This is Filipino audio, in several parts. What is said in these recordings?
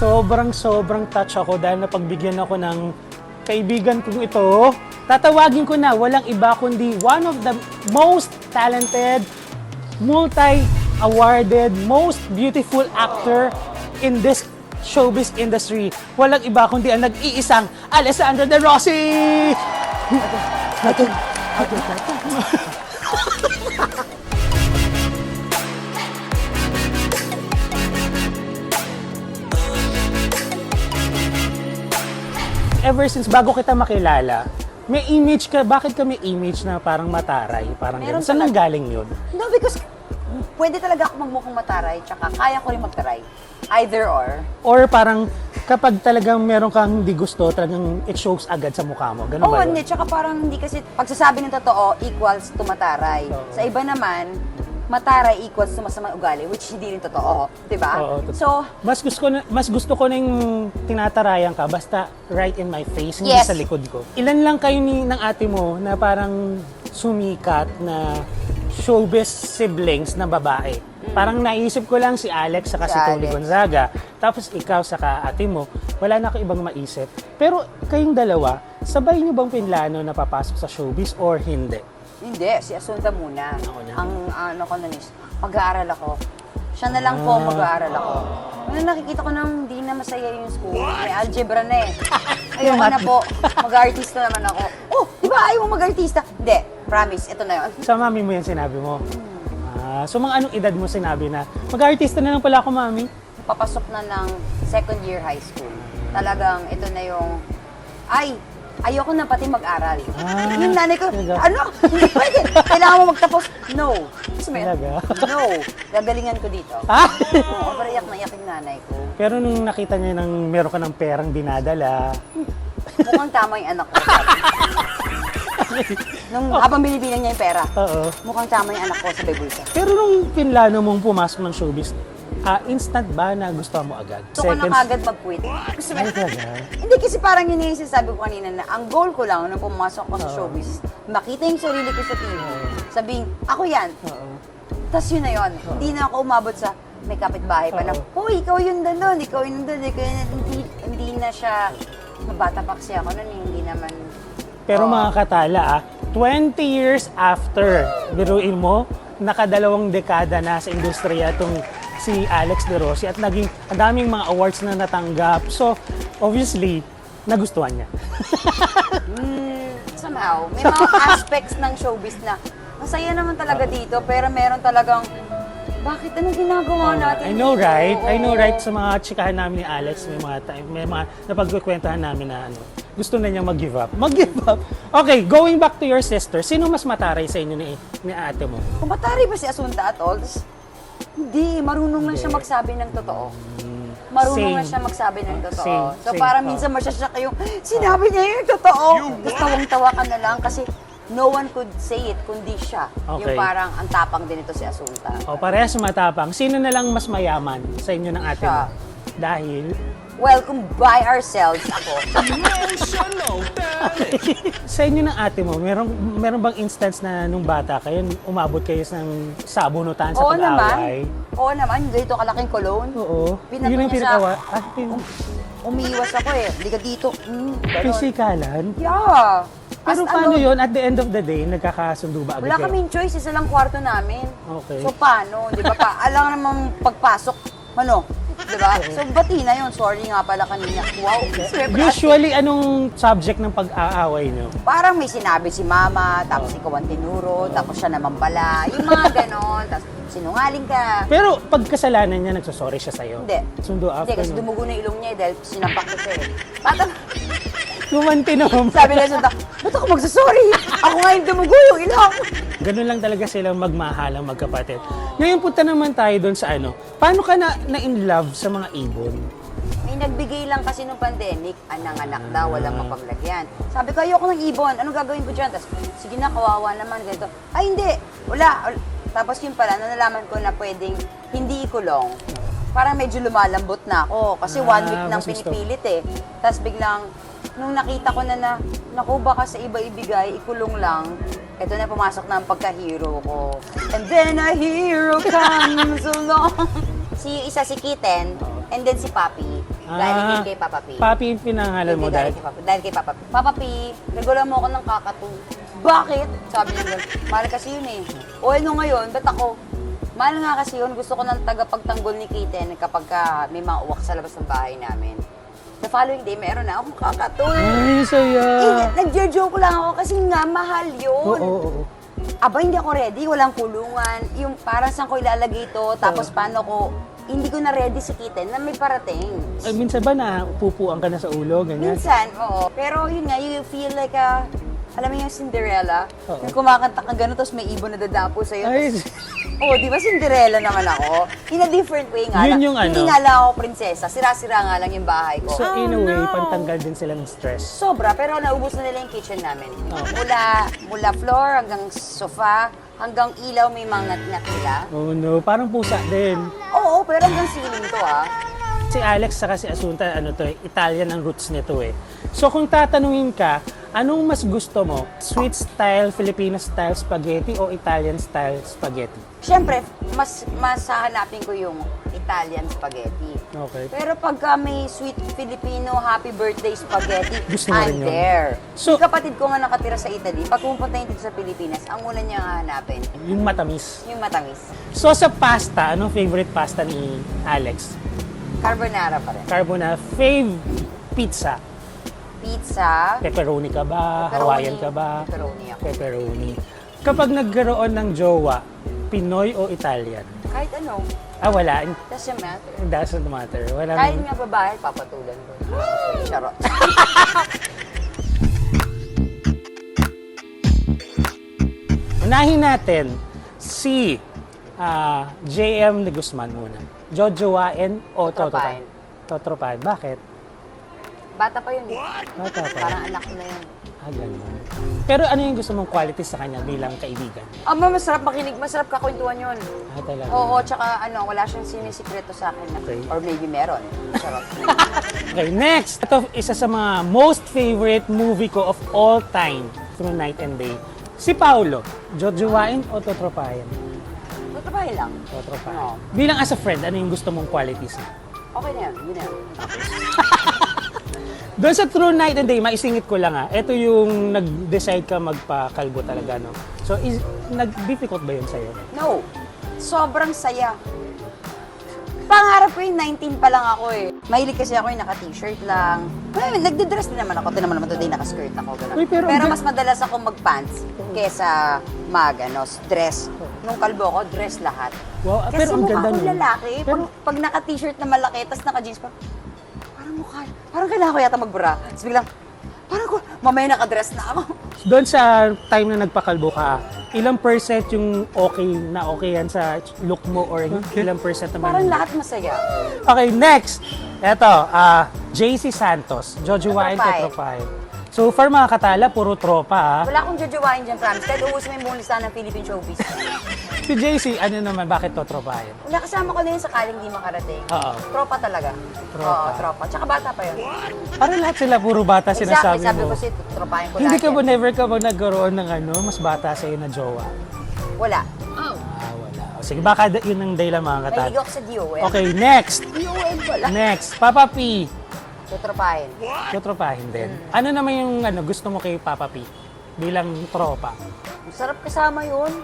sobrang sobrang touch ako dahil napagbigyan ako ng kaibigan kong ito. Tatawagin ko na walang iba kundi one of the most talented, multi-awarded, most beautiful actor in this showbiz industry. Walang iba kundi ang nag-iisang Alessandra De Rossi! Ever since bago kita makilala, may image ka, bakit ka may image na parang mataray? Parang Meron ganun. Saan talaga. nanggaling yun? No, because pwede talaga ako magmukhang mataray, tsaka kaya ko rin magtaray. Either or. Or parang kapag talagang meron kang hindi gusto, talagang it shows agad sa mukha mo. Ganun Oo, ba yun? hindi. Tsaka parang hindi kasi pagsasabi ng totoo equals to mataray. Oo. Sa iba naman, mataray equals to masamang ugali, which hindi rin totoo. di ba? Oo, totoo. So, Mas gusto ko na, mas gusto ko nang tinatarayan ka basta right in my face, hindi Yes. sa likod ko. Ilan lang kayo ni ng ate mo na parang sumikat na showbiz siblings na babae. Parang naisip ko lang si Alex saka Si si, Tony Alex. Gonzaga. Tapos ikaw saka ate mo, wala na ako ibang maisip. Pero kayong dalawa, sabay niyo bang pinlano na papasok sa showbiz or hindi? hindi. Si Asunta muna. Ako na. Ang ano ko nun is, mag-aaral ako. Siya na lang po mag-aaral ako. Ano nakikita ko nang hindi na masaya yung school. May algebra na eh. Ayoko na po. Mag-artista naman ako. Oh, di ba ayaw mo mag-artista? Hindi. Promise, ito na yun. Sa mami mo yan sinabi mo. Ah, so mga anong edad mo sinabi na, mag-artista na lang pala ako, mami? papasok na ng second year high school. Talagang ito na yung, ay, ayoko na pati mag-aral. Ah, yung nanay ko, talaga? ano? Hindi pwede. Kailangan mo magtapos. No. Yun? Talaga? No. Gagalingan ko dito. Ah! Oo, pero iyak na iyak yung nanay ko. Pero nung nakita niya nang meron ka ng perang dinadala, Mukhang tama yung anak ko. Nung habang binibilang niya yung pera, oo. mukhang tama yung anak ko sa bulsa. Pero nung pinlano mong pumasok ng showbiz, ah, instant ba na gusto mo agad? Gusto ko na kagad mag-quit. Gusto mo Ay, talaga? Hindi kasi parang yun yung sinasabi ko kanina na ang goal ko lang nung pumasok ko sa showbiz, makita yung sarili ko sa TV, sabing, ako yan. Oo. Tapos yun na yun. Hindi na ako umabot sa may kapitbahay pa na. Hoy, ikaw yung dalon, ikaw yung dalon, ikaw yun. Hindi, hindi na siya, mabata pa kasi ako nun, eh, hindi naman, Pero Oo. mga katala, ah, 20 years after, biruin mo, nakadalawang dekada na sa industriya itong si Alex De Rossi at naging ang daming mga awards na natanggap. So, obviously, nagustuhan niya. mm, somehow, may mga aspects ng showbiz na, masaya naman talaga dito, pero meron talagang, bakit anong ginagawa natin I know dito? right, I know right sa mga chikahan namin ni Alex, may mga time, may mga napagkukwentuhan namin na ano, gusto na niya mag-give up. Mag-give up. Okay, going back to your sister, sino mas mataray sa inyo ni, ni ate mo? Kung matari ba si Asunta at all, hindi, marunong lang siya magsabi ng totoo. Marunong Same. lang siya magsabi ng totoo. Same, So same. parang Oh. minsan masyasyak yung, sinabi niya yung totoo. Tapos tawang-tawa ka na lang kasi no one could say it kundi siya. Okay. Yung parang ang tapang din ito si Asunta. O, parehas matapang. Sino na lang mas mayaman sa inyo ng ate mo? Siya. Dahil, Well, kung by ourselves ako, sa inyo ng ate mo, meron, meron bang instance na nung bata kayo, umabot kayo ng sabunutan sa oo naman. pag-away? Oo naman, dito kalaking cologne. Oo. Binato Yun ang niya pinakawa. sa- Ah, pin- Umiiwas ako eh. Hindi ka dito. Mm, ganun. Pisikalan? Yeah. Pero As paano ano, yun? At the end of the day, nagkakasundo ba agad Wala kayo? kaming choice, isa lang kwarto namin. Okay. So paano, di ba pa? Alam namang pagpasok, ano, di ba? So bati na yun, sorry nga pala kanina. Wow. Siyempre, Usually, anong subject ng pag-aaway nyo? Parang may sinabi si mama, tapos ikaw ang tinuro, tapos siya naman pala. Yung mga ganon, tapos sinungaling ka. Pero pag kasalanan niya, nagsosorry siya sa'yo? Hindi. Sundo Hindi, after kasi dumugo na ilong niya eh, dahil sinampak ko siya eh. Patang, Gumanti naman. sabi na siya, ba't ako magsasorry? Ako nga yung dumugo yung ilong. Ganun lang talaga silang magmahalang magkapatid. Ngayon punta naman tayo doon sa ano. Paano ka na, na in love sa mga ibon? May nagbigay lang kasi nung pandemic, anang-anak daw, walang mapaglagyan. Sabi ko, ayoko ng ibon, anong gagawin ko dyan? Tapos, sige na, kawawa naman, ganito. Ay, hindi, wala. Tapos yun pala, nalaman ko na pwedeng hindi ikulong. Parang medyo lumalambot na ako kasi one Ah, week nang mas gusto. pinipilit eh. Tapos biglang, nung nakita ko na na, naku, baka sa iba ibigay, ikulong lang. Ito na pumasok na ang pagka-hero ko. And then a hero comes along. si isa si Kitten, And then si Papi. Dahil hindi kay Papa P. Ah, Papi yung pinangalan mo Hindi dahil. dahil kay Papa, dahil kay Papa P. Papa P, nagulan mo ako ng kakatu. Bakit? Sabi niya gano'n. Mahal kasi yun eh. O ano ngayon, ba't ako? Mahal nga kasi yun. Gusto ko ng tagapagtanggol ni Kiten kapag ka may mga uwak sa labas ng bahay namin. The following day, meron na akong kakatu. Ay, saya. Eh, nagjo-joke lang ako kasi nga mahal yun. Oo, oo, oo. Aba, hindi ako ready. Walang kulungan. Yung parang saan ko ilalagay ito, tapos paano ko, hindi ko na ready si Kiten na may parating. Ay, minsan ba na pupuan ka na sa ulo, ganyan? Minsan, oo. Pero yun nga, you feel like a, alam mo yung Cinderella? Oo. Yung kumakanta ka gano'n, tapos may ibon na dadapo sa'yo. Ay, Oo, di ba Cinderella naman ako? In a different way nga Yun lang. yung Hindi ano. nga lang ako prinsesa. Sira-sira nga lang yung bahay ko. so in a way, pantanggal din sila ng stress. Sobra, pero naubos na nila yung kitchen namin. Mula, mula floor hanggang sofa, hanggang ilaw may mga ngat-ngat sila. Oh no, parang pusa din. Oo, pero hanggang ceiling to ah. Si Alex saka si Asunta, ano to eh, Italian ang roots nito eh. So kung tatanungin ka, anong mas gusto mo? Sweet style, Filipino style spaghetti o Italian style spaghetti? Siyempre, mas, mas hahanapin ko yung Italian spaghetti. Okay. Pero pagka may sweet Filipino happy birthday spaghetti, Gusto mo I'm rin yun? there. So- yung kapatid ko nga nakatira sa Italy, pag pumunta yun dito sa Pilipinas, ang una niya hahanapin, Yung matamis. yung matamis. So sa pasta, anong favorite pasta ni Alex? Carbonara pa rin. Carbonara, fave pizza. Pizza, Pepperoni ka ba? Pepperoni. Hawaiian ka ba? Pepperoni ako. Pepperoni. Kapag nagkaroon ng jowa, Pinoy o Italian? kahit ano, Ah, wala. doesn't matter. Doesn't matter. Wala Kahit nga babae, papatulan ko. Charot. Unahin natin si ah, JM de Guzman muna. Jojowain o. Totropahin? Totropahin. Bakit? Bata pa yun eh. Bata pa. Parang anak ko na yun. Ah, ganun. Pero ano yung gusto mong quality sa kanya bilang kaibigan? Ama, masarap makinig, masarap kakwentuhan yun. Ah, talaga. Oo, tsaka ano, wala siyang sinisikreto sa akin. Okay. Or maybe meron. Charot. Okay, next. Ito, isa sa mga most favorite movie ko of all time through night and day. Si Paolo, Jojowain o Totropahin? Magkabahay lang. Totropahin. Oo. Bilang as a friend, ano yung gusto mong qualities niya? Okay na yan, yun na yan. Doon sa True Night and Day, maisingit ko lang ah. Ito yung nag-decide ka magpakalbo talaga, no? So, is, nag-difficult ba yun sa'yo? No. Sobrang saya. Pangarap ko yung 19 pa lang ako eh. Mahilig kasi ako yung naka-t-shirt lang. Well, nagde-dress din naman ako. Ito naman naman today, naka-skirt ako. Ganun. Uy, pero ga- mas madalas ako mag-pants kesa mag, ano, dress. Nung kalbo ko, dress lahat. Wow, ah, Kasi pero ang mukha ganda ko nun. lalaki. Pero, Pag, pag naka-t-shirt na malaki, tapos naka-jeans pa, parang mukha, parang kailangan ko yata magbra. Tapos biglang, parang ko, mamaya naka-dress na ako. doon sa time na nagpakalbo ka, ilang percent yung okay na okay yan sa look mo or ilang percent naman? Parang lahat masaya. Okay, next. Ito, ah JC Santos, Jojo Wine. Tetropahin. So far mga katala, puro tropa ah. Wala akong jojowain dyan, promise. Kahit uus mo yung buong listahan ng Philippine Showbiz. Si JC, ano naman, bakit to tropahin? Wala kasama ko na yun sakaling di makarating. Oo. Tropa talaga. Tropa. Oo, tropa. Tsaka bata pa yun. Parang lahat sila puro bata Exactly, sinasabi sabi mo. ko si tropahin ko Hindi lahat ka ba never ka ba nagkaroon ng ano, mas bata sa'yo na jowa? Wala. Ah, wala. O, sige, baka da- yun ang dahilan mga katala. Mahilig ako sa DOL. Okay, next. DOL pala. Next, Papa P. Tutropahin. Tutropahin din. Hmm. Ano naman yung ano, gusto mo kay Papa P? Bilang tropa. Masarap kasama yun.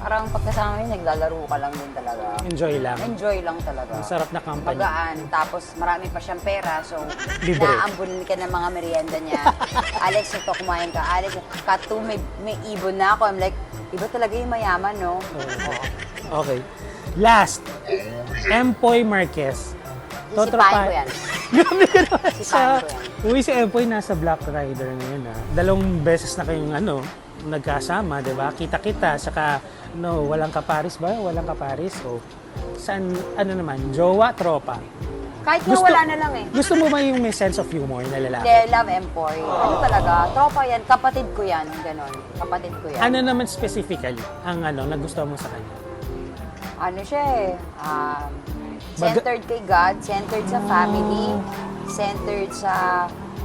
Parang pagkasama yun, naglalaro ka lang din talaga. Enjoy lang. Enjoy lang talaga. Masarap na company. Magaan. Tapos marami pa siyang pera. So, Libre. naaambulin ka ng mga merienda niya. Alex, ito kumain ka. Alex, katu, may, may ibon na ako. I'm like, iba talaga yung mayaman, no? Okay. Last, Empoy Marquez. Isipahin ko yan. Ko yan. Uy, si Empoy nasa Black Rider ngayon ah. Dalawang beses na kayong ano, nagkasama, di ba? Kita-kita, saka no, walang kaparis ba? Walang kaparis? O, saan, ano naman, jowa, tropa. Kahit nga wala na lang eh. Gusto mo ba yung may sense of humor na lalaki? Hindi, love Empoy. Ano talaga? Tropa yan. Kapatid ko yan. Ganon. Kapatid ko yan. Ano naman specifically ang ano, nagustuhan mo sa kanya? Ano siya eh. Um, Baga- centered kay God, centered sa family, centered sa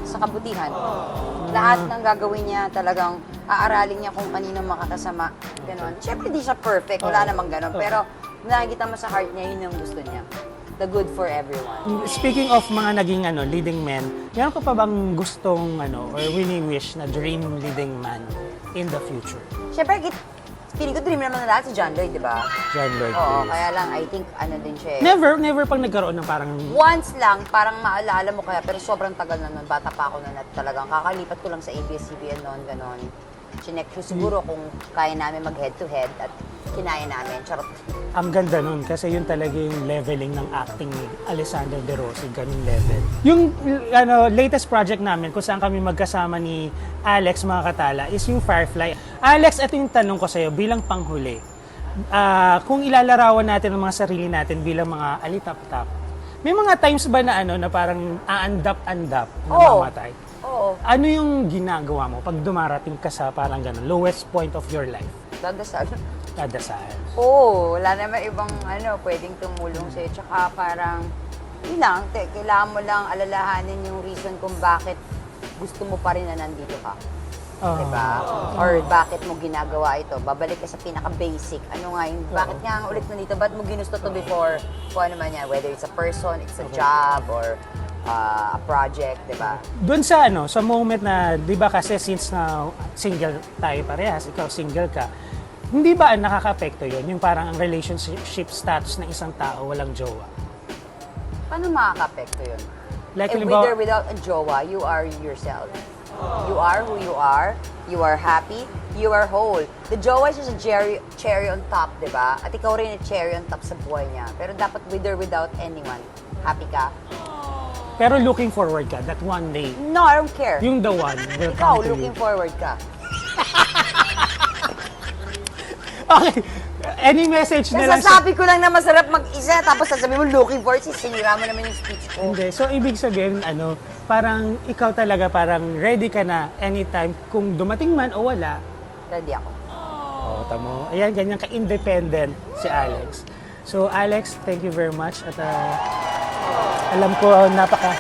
sa kabutihan. Lahat ng gagawin niya talagang aaralin niya kung kanino makakasama. Ganon. Siyempre di siya perfect, wala namang ganon. Pero nakikita mo sa heart niya, yun yung gusto niya. the good for everyone. Speaking of mga naging ano, leading men, meron ka pa bang gustong ano, or winning wish na dream leading man in the future? Siyempre, kit, feeling ko dream naman na lahat si John Lloyd, di ba? John Lloyd Oo, Cruz. kaya lang, I think, ano din siya eh. Never, never pang nagkaroon ng parang Once lang, parang maalala mo kaya, pero sobrang tagal na nun. Bata pa ako nun at talagang kakalipat ko lang sa ABS-CBN noon, ganon. Chinek ko siguro kung kaya namin mag head-to-head at kinaya namin. Charot. ang ganda nun kasi yun talaga yung leveling ng acting ni Alessandro De Rossi, ganyung level. Yung ano, latest project namin kung saan kami magkasama ni Alex mga katala is yung Firefly. Alex, ito yung tanong ko sa'yo bilang panghuli. Ah, kung ilalarawan natin ang mga sarili natin bilang mga alitap-tap, may mga times ba na ano na parang aandap-andap na Oo. mamatay? Oo. Ano yung ginagawa mo pag dumarating ka sa parang ganun, lowest point of your life? Dadasal. Dadasal. Oo, wala naman ibang ano, pwedeng tumulong sa'yo. Tsaka parang, yun lang, te, kailangan mo lang alalahanin yung reason kung bakit gusto mo pa rin na nandito ka. Ah. Diba? Or bakit mo ginagawa ito? Babalik ka sa pinaka-basic. Ano nga yung, bakit nga ulit nandito? Ba't mo ginusto to before? Kung ano man yan, whether it's a person, it's a job, or uh, a project, diba? Doon sa ano, sa moment na, 'di ba kasi since na single tayo parehas, ikaw single ka, hindi ba nakaka-apekto 'yon yung parang ang relationship status ng isang tao walang jowa? Paano makaka-apekto yun? Like, halimbawa- with or without a jowa, you are yourself. You are who you are. You are happy. You are whole. The jowa is just a cherry, cherry on top, di ba? At ikaw rin yung cherry on top sa buhay niya. Pero dapat with or without anyone. Happy ka? Pero looking forward ka that one day, No, I don't care. yung the one will ikaw, come to looking you. forward ka. Okay. Any message na lang sa... Nasasabi ko lang na masarap mag-isa, tapos sasabihin mo looking forward, sinira mo naman yung speech ko. Hindi. So, ibig sabihin, ano, parang ikaw talaga, parang ready ka na anytime kung dumating man o wala, Ready ako. Oo, tamo. Ayan, ganyan ka-independent si Alex. So, Alex, thank you very much. At ah, alam ko, ah, napaka,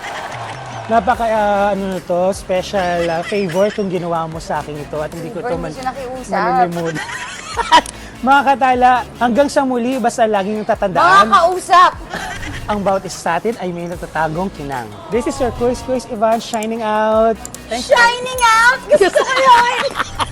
napaka, ah, ano na to, special ah, favor itong ginawa mo sa akin ito. At hindi ko ito nakiusap. malilimutan. Mga katala, hanggang sa muli, basta laging yung Mga tatandaan, kausap! ang bawat isa sa atin ay may natatagong kinang. This is your Quiz Quiz Ivan shining out. Thanks. Shining out! Gusto ko yun!